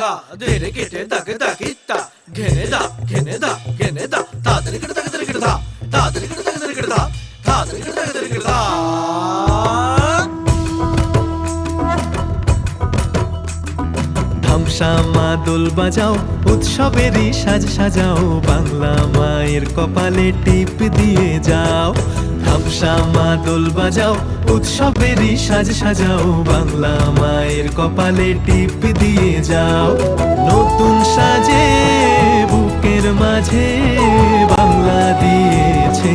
গা, ধেরে কেটে দাকে দাকিতা ঘেনে দা ঘেনে দা ঘেনে দা। তাদের কেটে দাকে দাকে কেটে দা। তাদের কেটে দাকে দাকে কেটে দা। তাদের কেটে কেটে দা। বাজাও, উৎসবেরই সাজ সাজাও, বাংলা মায়ের কপালে টিপ দিয়ে যাও। ধ্বংসা দোল বাজাও, উৎসবেরই সাজ সাজাও, বাংলা মায়ের কপালে টিপ দিয়ে যাও। নতুন সাজে, বুকের মাঝে বাংলা দিয়েছে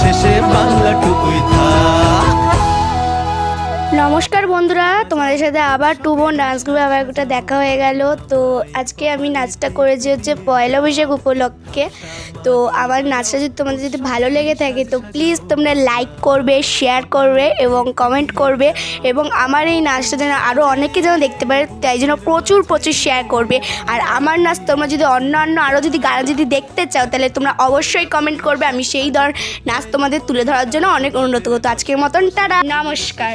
শেষে বাংলা নমস্কার বন্ধুরা, তোমাদের সাথে আবার টু বোন ডান্স গ্রুপে আবার একটা দেখা হয়ে গেল। তো আজকে আমি নাচটা করেছি হচ্ছে পয়লা বৈশাখ উপলক্ষে। তো আমার নাচটা যদি তোমাদের যদি ভালো লেগে থাকে, তো প্লিজ তোমরা লাইক করবে শেয়ার করবে এবং কমেন্ট করবে এবং আমার এই নাচটা যেন আরও অনেকে যেন দেখতে পারে, তাই জন্য প্রচুর প্রচুর শেয়ার করবে। আর আমার নাচ তোমরা যদি অন্যান্য আরও যদি গান যদি দেখতে চাও, তাহলে তোমরা অবশ্যই কমেন্ট করবে। আমি সেই ধর নাচ তোমাদের তুলে ধরার জন্য অনেক অনুরোধ করতো আজকের মতন তারা নমস্কার।